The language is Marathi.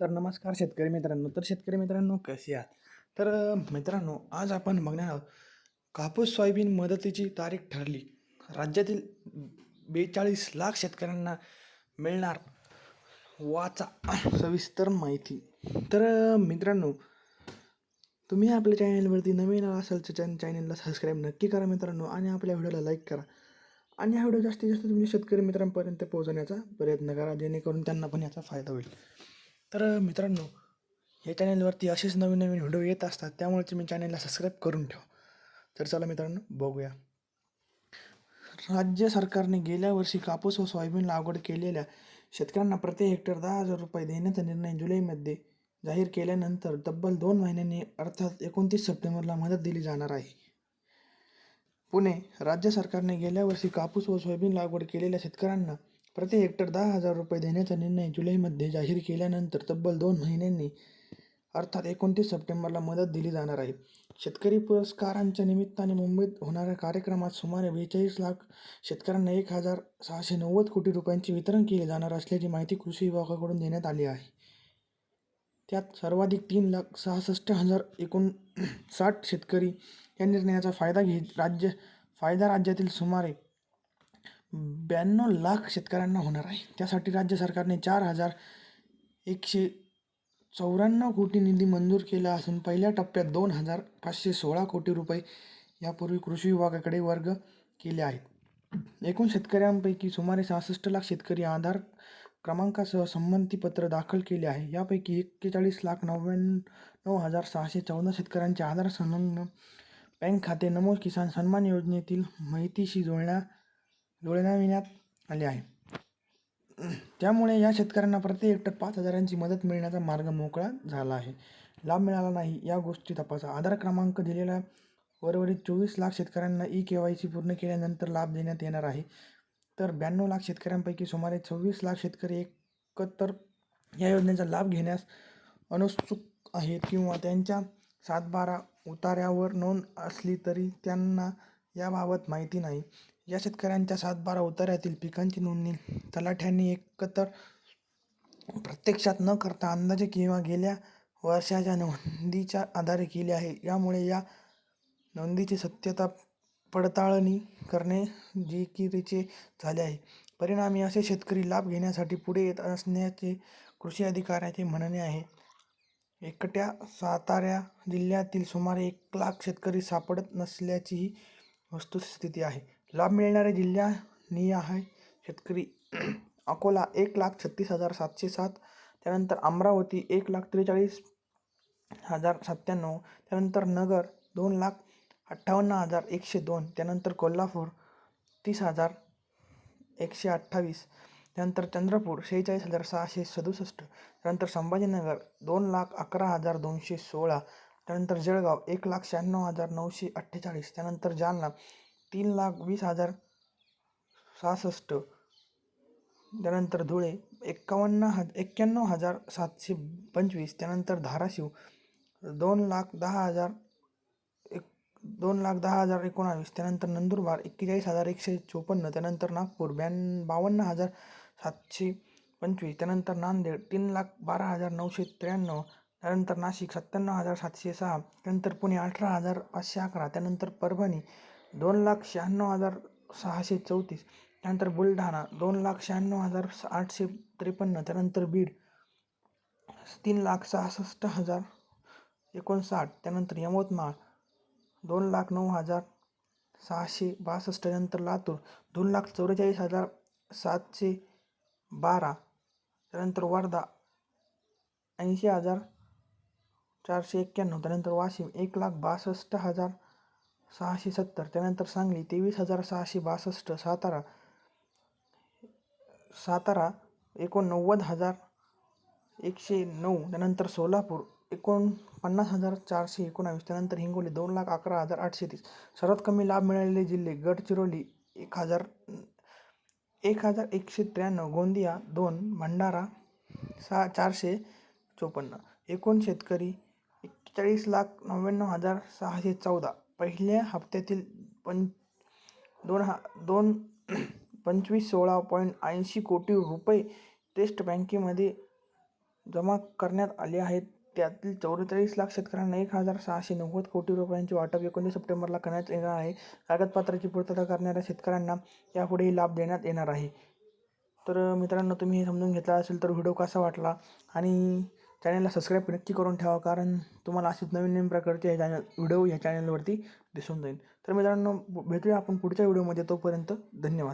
तर नमस्कार शेतकरी मित्रांनो. तर शेतकरी मित्रांनो कसे आहात? तर मित्रांनो आज आपण बघणार आहोत कापूस सोयाबीन मदतीची तारीख ठरली. राज्यातील बेचाळीस लाख शेतकऱ्यांना मिळणार वाचा सविस्तर माहिती. तर मित्रांनो तुम्ही आपल्या चॅनलवरती नवीन असाल तर चॅनलला सबस्क्राईब नक्की करा मित्रांनो आणि आपल्या व्हिडिओला लाईक करा. आणि हा व्हिडिओ जास्तीत जास्त तुम्ही शेतकरी मित्रांपर्यंत पोहोचवण्याचा प्रयत्न करा जेणेकरून त्यांना पण याचा फायदा होईल. तर मित्रांनो या चॅनलवरती असेच नवीन नवीन व्हिडिओ येत असतात त्यामुळे तुम्ही चॅनलला सबस्क्राईब करून ठेवा. तर चला मित्रांनो बघूया. राज्य सरकारने गेल्या वर्षी कापूस व सोयाबीन लागवड केलेल्या शेतकऱ्यांना प्रति हेक्टर दहा हजार रुपये देण्याचा निर्णय जुलैमध्ये जाहीर केल्यानंतर तब्बल दोन महिन्यांनी अर्थात एकोणतीस सप्टेंबरला मदत दिली जाणार आहे. पुणे राज्य सरकारने गेल्या वर्षी कापूस व सोयाबीन लागवड केलेल्या शेतकऱ्यांना प्रति हेक्टर दहा हजार रुपये देण्याचा निर्णय जुलैमध्ये जाहीर केल्यानंतर तब्बल दोन महिन्यांनी अर्थात एकोणतीस सप्टेंबरला मदत दिली जाणार आहे. शेतकरी पुरस्कारांच्या निमित्ताने मुंबईत होणाऱ्या कार्यक्रमात सुमारे बेचाळीस लाख शेतकऱ्यांना एक हजार सहाशे नव्वद कोटी रुपयांचे वितरण केले जाणार असल्याची माहिती कृषी विभागाकडून देण्यात आली आहे. त्यात सर्वाधिक तीन लाख सहासष्ट हजार एकूण साठ शेतकरी या निर्णयाचा फायदा घेत राज्य फायदा राज्यातील सुमारे ब्याण्णव लाख शेतकऱ्यांना होणार आहे. त्यासाठी राज्य सरकारने चार हजार एकशे चौऱ्याण्णव कोटी निधी मंजूर केला असून पहिल्या टप्प्यात दोन हजार पाचशे सोळा कोटी रुपये यापूर्वी कृषी विभागाकडे वर्ग केले आहेत. एकूण शेतकऱ्यांपैकी सुमारे सहासष्ट लाख शेतकरी आधार क्रमांकासह संमतीपत्र दाखल केले आहे. यापैकी एक्केचाळीस लाख नव्याण्णव हजार सहाशे चौदा शेतकऱ्यांचे आधार संलग्न बँक खाते नमो किसान सन्मान योजनेतील माहितीशी जोडण्या जुळविण्यात आले आहे. त्यामुळे या शेतकऱ्यांना प्रति हेक्टर पाच हजारांची मदत मिळण्याचा मार्ग मोकळा झाला आहे. लाभ मिळाला नाही या गोष्टी तपासा. आधार क्रमांक दिलेल्या उर्वरित चोवीस लाख शेतकऱ्यांना ई के वाय सी पूर्ण केल्यानंतर लाभ देण्यात येणार आहे. तर ब्याण्णव लाख शेतकऱ्यांपैकी सुमारे सव्वीस लाख शेतकरी एकतर या योजनेचा लाभ घेण्यास अनुत्सुक आहेत किंवा त्यांच्या सातबारा उतार्यावर नोंद असली तरी त्यांना याबाबत माहिती नाही. या शेतकऱ्यांच्या सातबारा उतार्यातील पिकांची नोंदणी तलाठ्यांनी एकतर प्रत्यक्षात न करता अंदाजे किंवा गेल्या वर्षाच्या नोंदीच्या आधारे केली आहे. यामुळे या नोंदीची सत्यता पडताळणी करणे जिकिरीचे झाले आहे. परिणामी असे शेतकरी लाभ घेण्यासाठी पुढे येत असण्याचे कृषी अधिकाऱ्याचे म्हणणे आहे. एकट्या सातारा जिल्ह्यातील सुमारे एक लाख शेतकरी सापडत नसल्याचीही वस्तुस्थिती आहे. लाभ मिळणारे जिल्ह्यानिय आहे. शेतकरी अकोला एक लाख छत्तीस हजार सातशे सात त्यानंतर अमरावती एक लाख त्रेचाळीस हजार सत्त्याण्णव त्यानंतर नगर दोन लाख अठ्ठावन्न हजार एकशे दोन त्यानंतर कोल्हापूर तीस हजार एकशे अठ्ठावीस त्यानंतर चंद्रपूर शेहेचाळीस हजार सहाशे सदुसष्ट त्यानंतर संभाजीनगर दोन लाख अकरा हजार दोनशे सोळा त्यानंतर जळगाव एक लाख शहाण्णव हजार नऊशे अठ्ठेचाळीस त्यानंतर जालना तीन लाख वीस हजार सहासष्ट. त्यानंतर धुळे एक्कावन्न ह एक्क्याण्णव हजार सातशे पंचवीस. त्यानंतर धाराशिव दोन लाख दहा हजार एक दोन लाख दहा हजार एकोणावीस. त्यानंतर नंदुरबार एक्केचाळीस हजार एकशे चोपन्न. त्यानंतर नागपूर ब्याण्ण बावन्न हजार सातशे पंचवीस. त्यानंतर नांदेड तीन लाख बारा हजार नऊशे त्र्याण्णव. त्यानंतर नाशिक सत्त्याण्णव हजार सातशे सहा. त्यानंतर पुणे अठरा हजार पाचशे अकरा. त्यानंतर परभणी दोन लाख शहाण्णव हजार सहाशे चौतीस. त्यानंतर बुलढाणा दोन लाख शहाण्णव हजार आठशे त्रेपन्न. त्यानंतर बीड तीन लाख सहासष्ट हजार एकोणसाठ. त्यानंतर यवतमाळ दोन लाख नऊ हजार सहाशे बासष्ट. त्यानंतर लातूर दोन लाख चौवेचाळीस हजार सातशे बारा. त्यानंतर वर्धा ऐंशी हजार चारशे एक्क्याण्णव. त्यानंतर वाशिम एक लाख बासष्ट हजार सहाशे सत्तर. त्यानंतर सांगली तेवीस हजार सहाशे बासष्ट. सातारा सातारा एकोणनव्वद हजार एकशे नऊ. त्यानंतर सोलापूर एकोणपन्नास हजार चारशे एकोणावीस. त्यानंतर हिंगोली दोन लाख अकरा हजार आठशे तीस. सर्वात कमी लाभ मिळालेले जिल्हे गडचिरोली एक हजार एक हजार एकशे त्र्याण्णव. गोंदिया दोन भंडारा सहा चारशे चोपन्न. एकूण शेतकरी एक्केचाळीस लाख नव्याण्णव हजार सहाशे चौदा. पहिल्या हप्त्यातील पं दोन हा दोन पंचवीस सोळा पॉईंट ऐंशी कोटी रुपये टेस्ट बँकेमध्ये जमा करण्यात आले आहेत. त्यातील चौवेचाळीस लाख शेतकऱ्यांना एक हजार सहाशे नव्वद कोटी रुपयांचे वाटप एकोणीस सप्टेंबरला करण्यात येणार आहे. कागदपत्राची पूर्तता करणाऱ्या शेतकऱ्यांना यापुढेही लाभ देण्यात येणार आहे. तर मित्रांनो तुम्ही हे समजून घेतला असेल तर व्हिडिओ कसा वाटला आणि चॅनलला सबस्क्राईब नक्की करून ठेवा कारण तुम्हाला असेच नवीन नवीन प्रकारचे हे चॅनल व्हिडिओ ह्या चॅनलवरती दिसून जाईल. तर मित्रांनो भेटूया आपण पुढच्या व्हिडिओमध्ये तोपर्यंत धन्यवाद.